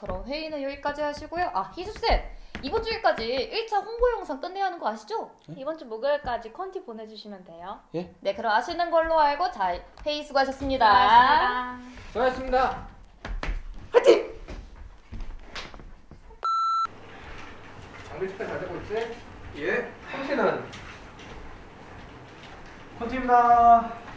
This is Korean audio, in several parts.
그럼 회의는 여기까지 하시고요. 아, 희수쌤! 이번 주일까지 1차 홍보 영상 끝내야 하는 거 아시죠? 이번 주 목요일까지 컨티 보내주시면 돼요. 네, 그럼 아시는 걸로 알고 자, 회의 수고하셨습니다. 고맙습니다. 수고하셨습니다. 장비 체크 잘 되고 있지? 예. 컨티는 컨티입니다.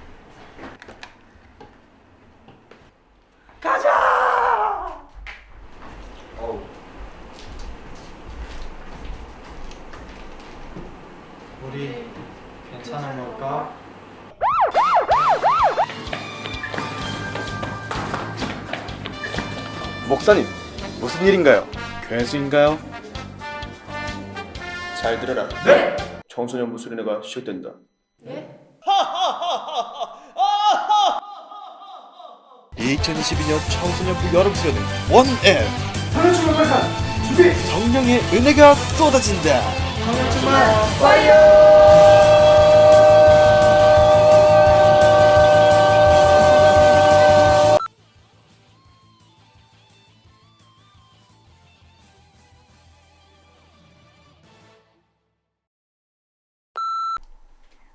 우리 괜찮은 걸까? 목사님, 무슨 일인가요? 괴수인가요? 잘 들어라. 네! 청소년 무술인회가 시작된다. 네? 2022년 청소년부 여름 수련회 원앤 성령의 은혜가 쏟아진다.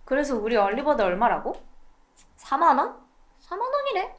그래서 우리 얼리버드 얼마라고? 4만 원? 4만 원이래.